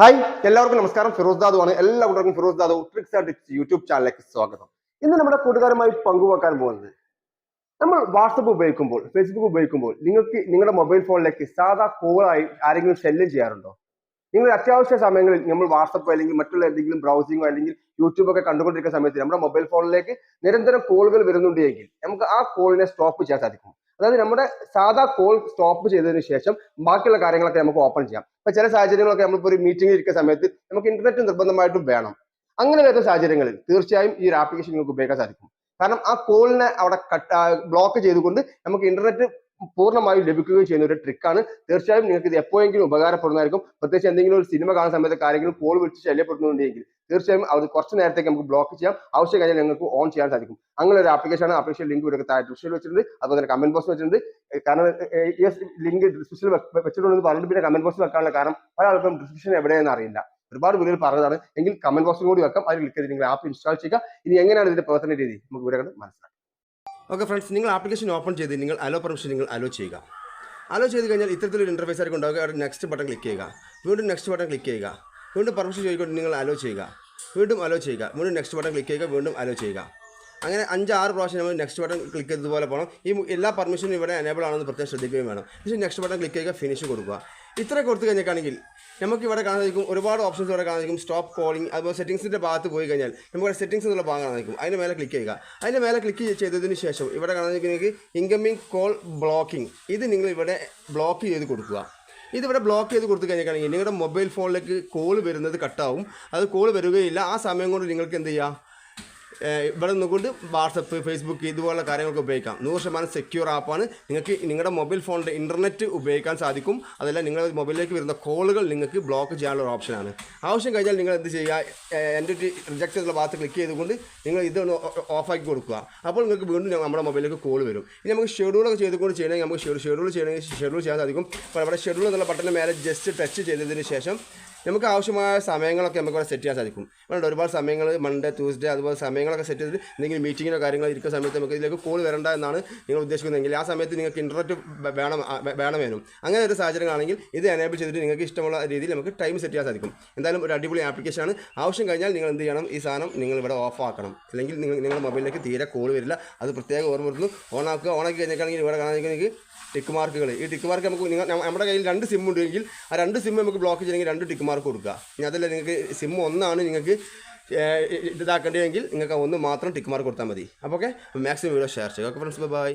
Hi എല്ലാവർക്കും നമസ്കാരം. ഫിറോസ് ദാദു ആണ്. എല്ലാ കൂട്ടർക്കും Firoz Dadu tricks and tips YouTube ചാനലിലേക്ക് സ്വാഗതം. ഇന്ന് നമ്മുടെ കൂട്ടുകാരുമായി പങ്കുവെക്കാൻ പോകുന്നത് നമ്മൾ വാട്സപ്പ് ഉപയോഗിക്കുമ്പോൾ ഫേസ്ബുക്ക് ഉപയോഗിക്കുമ്പോൾ നിങ്ങൾക്ക് നിങ്ങളുടെ മൊബൈൽ ഫോണിലേക്ക് സാധാ കോളായി ആരെങ്കിലും ശല്യം ചെയ്യാറുണ്ടോ? നിങ്ങൾ അത്യാവശ്യ സമയങ്ങളിൽ നമ്മൾ വാട്സപ്പ് അല്ലെങ്കിൽ മറ്റുള്ള എന്തെങ്കിലും ബ്രൗസിംഗോ അല്ലെങ്കിൽ യൂട്യൂബ് ഒക്കെ കണ്ടുകൊണ്ടിരിക്കുന്ന സമയത്ത് നമ്മുടെ മൊബൈൽ ഫോണിലേക്ക് നിരന്തരം കോളുകൾ വരുന്നുണ്ടെങ്കിൽ നമുക്ക് ആ കോളിനെ സ്റ്റോപ്പ് ചെയ്യാൻ സാധിക്കും അതായത് നമ്മുടെ സാധാ കോൾ സ്റ്റോപ്പ് ചെയ്തതിന് ശേഷം ബാക്കിയുള്ള കാര്യങ്ങളൊക്കെ നമുക്ക് ഓപ്പൺ ചെയ്യാം. ഇപ്പൊ ചില സാഹചര്യങ്ങളൊക്കെ നമ്മളിപ്പോൾ ഒരു മീറ്റിംഗിൽ ഇരിക്കുന്ന സമയത്ത് നമുക്ക് ഇന്റർനെറ്റ് നിർബന്ധമായിട്ടും വേണം. അങ്ങനെ വരുന്ന സാഹചര്യങ്ങളിൽ തീർച്ചയായും ഈ ഒരു ആപ്ലിക്കേഷൻ നിങ്ങൾക്ക് ഉപയോഗിക്കാൻ സാധിക്കും. കാരണം ആ കോളിനെ അവിടെ കട്ട് ബ്ലോക്ക് ചെയ്തുകൊണ്ട് നമുക്ക് ഇന്റർനെറ്റ് പൂർണമായും ലഭിക്കുകയും ചെയ്യുന്ന ഒരു ട്രിക്കാണ് തീർച്ചയായും നിങ്ങൾക്ക് ഇത് എപ്പോഴെങ്കിലും ഉപകാരപ്പെടുന്നതായിരിക്കും. പ്രത്യേകിച്ച് എന്തെങ്കിലും ഒരു സിനിമ കാണുന്ന സമയത്ത് ആരെങ്കിലും കോൾ വിളിച്ച് ശല്യപ്പെടുന്നുണ്ടെങ്കിൽ തീർച്ചയായും അത് കുറച്ച് നേരത്തേക്ക് നമുക്ക് ബ്ലോക്ക് ചെയ്യാം. ആവശ്യം കഴിഞ്ഞാൽ നിങ്ങൾക്ക് ഓൺ ചെയ്യാൻ സാധിക്കും. അങ്ങനെ ഒരു ആപ്ലിക്കേഷൻ ആപ്ലിക്കേഷൻ ലിങ്ക് ഇവിടെ താഴെ ഡിസ്ക്രിപ്ഷനിൽ വെച്ചിട്ടുണ്ട്. അതുപോലെ തന്നെ കമന്റ് ബോക്സ് വെച്ചിട്ടുണ്ട്. കാരണം ഈ ലിങ്ക് ഡിസ്ക്രിപ്ഷനിൽ വെച്ചിട്ടുണ്ടെന്ന് പറഞ്ഞിട്ട് പിന്നെ കമന്റ് ബോക്സിൽ വെക്കാനുള്ള കാരണം പല ആൾക്കും ഡിസ്ക്രിപ്ഷൻ എവിടെയെന്ന് അറിയില്ല. ഒരുപാട് വീഡിയോയിൽ പറഞ്ഞതാണ്. എങ്കിൽ കമന്റ് ബോക്സിൽ കൂടി വെക്കാം. അതിൽ ക്ലിക്ക് ചെയ്ത് നിങ്ങൾ ആപ്പ് ഇൻസ്റ്റാൾ ചെയ്യുക. ഇനി എങ്ങനെയാണ് ഇതിന്റെ പ്രവർത്തന രീതി? നമുക്ക് ഇവിടെ മനസ്സിലാക്കാം. ഓക്കെ ഫ്രണ്ട്സ് നിങ്ങൾ ആപ്ലിക്കേഷൻ ഓപ്പൺ ചെയ്ത് നിങ്ങൾ അലോ പെർമിഷൻ നിങ്ങൾ അലോ ചെയ്യുക. അലോ ചെയ്ത് കഴിഞ്ഞാൽ ഇത്തരത്തിലൊരു ഇന്റർഫേസ് ആയിരിക്കും ഉണ്ടാവുക അവിടെ നെക്സ്റ്റ് ബട്ടൺ ക്ലിക്ക് ചെയ്യുക. വീണ്ടും നെക്സ്റ്റ് ബട്ടൺ ക്ലിക്ക് ചെയ്യുക. വീണ്ടും പെർമിഷൻ ചോദിക്കൊണ്ട് നിങ്ങൾ അലോ ചെയ്യുക. വീണ്ടും അലോ ചെയ്യുക. വീണ്ടും നെക്സ്റ്റ് ബട്ടൺ ക്ലിക്ക് ചെയ്യുക. വീണ്ടും അലോ ചെയ്യുക. അങ്ങനെ അഞ്ച് ആറ് പ്രാവശ്യം നമ്മൾ നെക്സ്റ്റ് ബട്ടൺ ക്ലിക്ക് ചെയ്തതുപോലെ പോകണം ഈ എല്ലാ പെർമിഷനും ഇവിടെ എനേബിൾ ആണെന്ന് പ്രത്യേകം ശ്രദ്ധിക്കുകയും വേണം. പക്ഷേ നെക്സ്റ്റ് ബട്ടൺ ക്ലിക്ക് ചെയ്യുക ഫിനിഷ് കൊടുക്കുക. ഇത്ര കൊടുത്തു കഴിഞ്ഞിട്ടാണെങ്കിൽ നമുക്ക് ഇവിടെ കാണാൻ ഒരുപാട് ഓപ്ഷൻസ് ഇവിടെ കാണാൻ സ്റ്റോപ്പ് കോളിംഗ് അതുപോലെ സെറ്റിംഗ്സിന്റെ ഭാഗത്ത് പോയി കഴിഞ്ഞാൽ നമുക്ക് ഇവിടെ സെറ്റിംഗ്സ് എന്നുള്ള ഭാഗം കാണാൻ സാധിക്കും. അതിന് മേലെ ക്ലിക്ക് ചെയ്യുക. അതിന്റെ മേലെ ക്ലിക്ക് ചെയ്തതിന് ശേഷം ഇവിടെ കാണാൻ സാധിക്കും ഇൻകമിംഗ് കോൾ ബ്ലോക്കിംഗ് ഇത് നിങ്ങൾ ഇവിടെ ബ്ലോക്ക് ചെയ്ത് കൊടുക്കുക. ഇതിവിടെ ബ്ലോക്ക് ചെയ്ത് കൊടുത്തു കഴിഞ്ഞിട്ടാണെങ്കിൽ നിങ്ങളുടെ മൊബൈൽ ഫോണിലേക്ക് കോൾ വരുന്നത് കട്ടാവും അത് കോൾ വരികയില്ല. ആ സമയം കൊണ്ട് നിങ്ങൾക്ക് എന്ത് ചെയ്യാം? ഏഹ് ഇവിടെ നിന്നുകൊണ്ട് വാട്സപ്പ് ഫേസ്ബുക്ക് ഇതുപോലുള്ള കാര്യങ്ങളൊക്കെ ഉപയോഗിക്കാം. നൂറ് ശതമാനം സെക്യൂർ ആപ്പാണ് നിങ്ങൾക്ക് നിങ്ങളുടെ മൊബൈൽ ഫോണിന്റെ ഇന്റർനെറ്റ് ഉപയോഗിക്കാൻ സാധിക്കും. അതല്ല നിങ്ങളുടെ മൊബൈലിലേക്ക് വരുന്ന കോളുകൾ നിങ്ങൾക്ക് ബ്ലോക്ക് ചെയ്യാനുള്ള ഒരു ഓപ്ഷനാണ് ആവശ്യം കഴിഞ്ഞാൽ നിങ്ങൾ എന്ത് ചെയ്യുക? എന്റെ റിജക്റ്റ് എന്നുള്ള ഭാഗത്ത് ക്ലിക്ക് ചെയ്തുകൊണ്ട് നിങ്ങൾ ഇതൊന്ന് ഓഫാക്കി കൊടുക്കുക. അപ്പോൾ നിങ്ങൾക്ക് വീണ്ടും നമ്മുടെ മൊബൈലിലേക്ക് കോൾ വരും. ഇനി നമുക്ക് ഷെഡ്യൂളൊക്കെ ചെയ്തുകൊണ്ട് ചെയ്യണമെങ്കിൽ നമുക്ക് ഷെഡ്യൂൾ ചെയ്യണമെങ്കിൽ ഷെഡ്യൂൾ ചെയ്യാൻ സാധിക്കും. അപ്പോൾ അവിടെ ഷെഡ്യൂൾ എന്നുള്ള ബട്ടന്റെ മേലെ ജസ്റ്റ് ടച്ച് ചെയ്തതിന് ശേഷം നമുക്ക് ആവശ്യമായ സമയങ്ങളൊക്കെ നമുക്ക് ഇവിടെ സെറ്റ് ചെയ്യാൻ സാധിക്കും. ഇവിടെ ഒരുപാട് സമയങ്ങൾ മൺഡേ ട്യൂസ്ഡേ അതുപോലെ സമയങ്ങളൊക്കെ സെറ്റ് ചെയ്തിട്ട് എന്തെങ്കിലും മീറ്റിങ്ങിനോ കാര്യങ്ങളോ ഇരിക്കുന്ന സമയത്ത് നമുക്ക് ഇതിലേക്ക് കോൾ വരേണ്ട എന്നാണ് നിങ്ങൾ ഉദ്ദേശിക്കുന്നതെങ്കിൽ ആ സമയത്ത് നിങ്ങൾക്ക് ഇന്റർനെറ്റ് വേണം വേണം വേണം വേണമേനും അങ്ങനെ ഒരു സാഹചര്യങ്ങളാണെങ്കിൽ ഇത് എനേബിൾ ചെയ്തിട്ട് നിങ്ങൾക്ക് ഇഷ്ടമുള്ള രീതിയിൽ നമുക്ക് ടൈം സെറ്റ് ചെയ്യാൻ സാധിക്കും. എന്തായാലും ഒരു അടിപൊളി ആപ്ലിക്കേഷനാണ് ആവശ്യം കഴിഞ്ഞാൽ നിങ്ങൾ എന്ത് ചെയ്യണം? ഈ സാധനം നിങ്ങൾ ഇവിടെ ഓഫ് ആക്കണം. അല്ലെങ്കിൽ നിങ്ങൾ നിങ്ങളുടെ മൊബൈലിലേക്ക് തീരെ കോൾ വരില്ല. അത് പ്രത്യേകം ഓർമ്മ വരുന്നു ഓൺ ആക്കി കഴിഞ്ഞാൽ ഇവിടെ കാണാൻ നിങ്ങൾക്ക് ടിക്ക് മാർക്കുകൾ ഈ ടിക്ക് മാർക്ക് നമുക്ക് നിങ്ങൾ നമ്മുടെ കയ്യിൽ രണ്ട് സിം ഉണ്ടെങ്കിൽ ആ രണ്ട് സിം നമുക്ക് ബ്ലോക്ക് ചെയ്യണമെങ്കിൽ രണ്ട് ടിക്ക് മാർക്ക് കൊടുക്കുക. ഇനി അതല്ല നിങ്ങൾക്ക് സിം ഒന്നാണ് നിങ്ങൾക്ക് ഇതാക്കേണ്ടതെങ്കിൽ നിങ്ങൾക്ക് ഒന്ന് മാത്രം ടിക്ക് മാർക്ക് കൊടുത്താൽ മതി. അപ്പോൾ ഓക്കെ മാക്സിമം വീഡിയോ ഷെയർ ചെയ്യുക. Okay friends bye